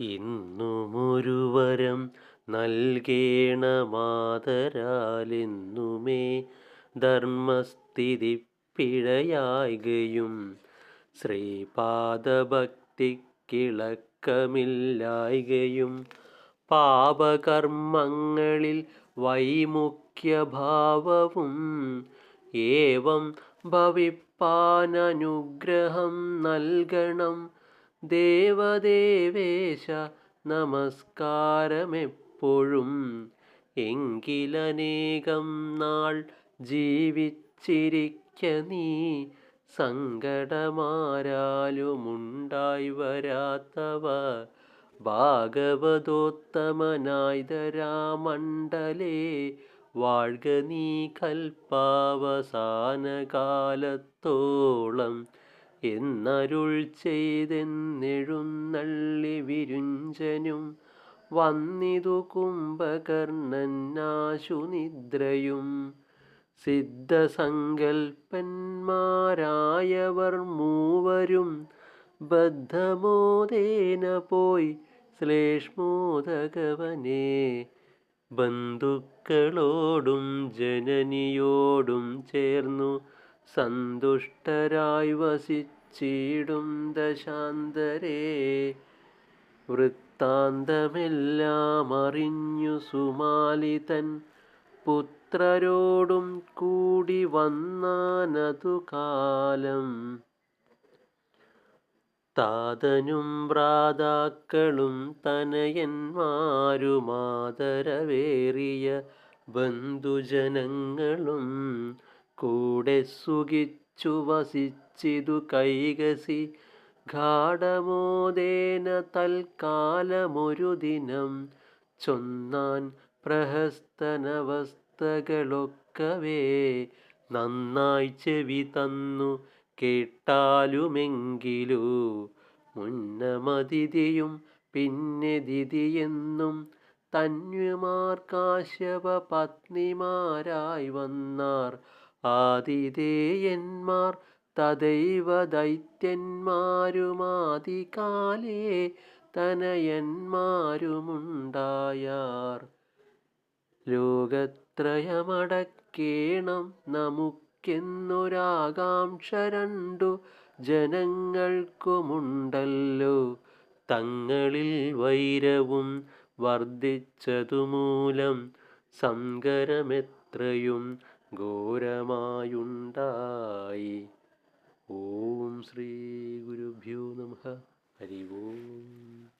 ഇന്നുമൊരു നൽകേണ മാതരാലിന്നുമേ ധർമ്മസ്ഥിതി പിഴയായികയും ശ്രീപാദഭക്തിക്കിളക്കമില്ലായികയും പാപകർമ്മങ്ങളിൽ വൈമുഖ്യഭാവവും ഏവം ഭവിപ്പാനനുഗ്രഹം നൽകണം ദേവദേവേശ നമസ്കാരമെപ്പോഴും. എങ്കിലനേകം നാൾ ജീവിച്ചിരിക്ക നീ സങ്കടമാരാലുമുണ്ടായി വരാത്തവ. ഭാഗവതോത്തമനായി രാമണ്ഡലേ വാഴ്ക നീ കൽപ്പാവസാനകാലത്തോളം എന്നരുൾ ചെയ്തെന്നെഴുന്നള്ളി വിരുഞ്ചനും വന്നിതു കുംഭകർണന്നാശുനിദ്രയും സിദ്ധസങ്കൽപ്പന്മാരായവർ മൂവരും ബദ്ധമോദേന പോയി ശ്ലേഷ്മോദകവനെ. ബന്ധുക്കളോടും ജനനിയോടും ചേർന്നു സന്തുഷ്ടരായി വസിച്ചിടും ദശാന്തരേ. വൃത്താന്തമെല്ലാം അറിഞ്ഞു സുമാലിതൻ പുത്രരോടും കൂടി വന്നാനതു കാലം. താതനും ഭ്രാതാക്കളും തനയന്മാരുമാതരവേറിയ ബന്ധുജനങ്ങളും കൂടെ സുഖിച്ചു വസിച്ചിതു കൈകസി. ഗാഠമോദേന തൽക്കാലമൊരു ദിനം. ചൊന്നാൻ പ്രഹസ്തനവസ്ഥകളൊക്കവേ. നന്നായി ചെവി തന്നു കേട്ടാലുമെങ്കിലു. മുന്നമതിഥിയും പിന്നെ ദിതിയെന്നും തന്യമാർക്കാശ്യപ പത്നിമാരായി വന്നാർ. ആതിഥേയന്മാർ തദൈവ ദൈത്യന്മാരുമാതികാലേ തനയന്മാരുമുണ്ടായാർ. ലോകത്രയമടക്കേണം നമുക്കെന്നൊരാകാംക്ഷ രണ്ടു ജനങ്ങൾക്കുമുണ്ടല്ലോ. തങ്ങളിൽ വൈരവും വർദ്ധിച്ചതുമൂലം സങ്കരമെത്രയും ഘോരമായുണ്ടായി. ഓം ശ്രീ ഗുരുഭ്യോ നമ. ഹരി ഓം.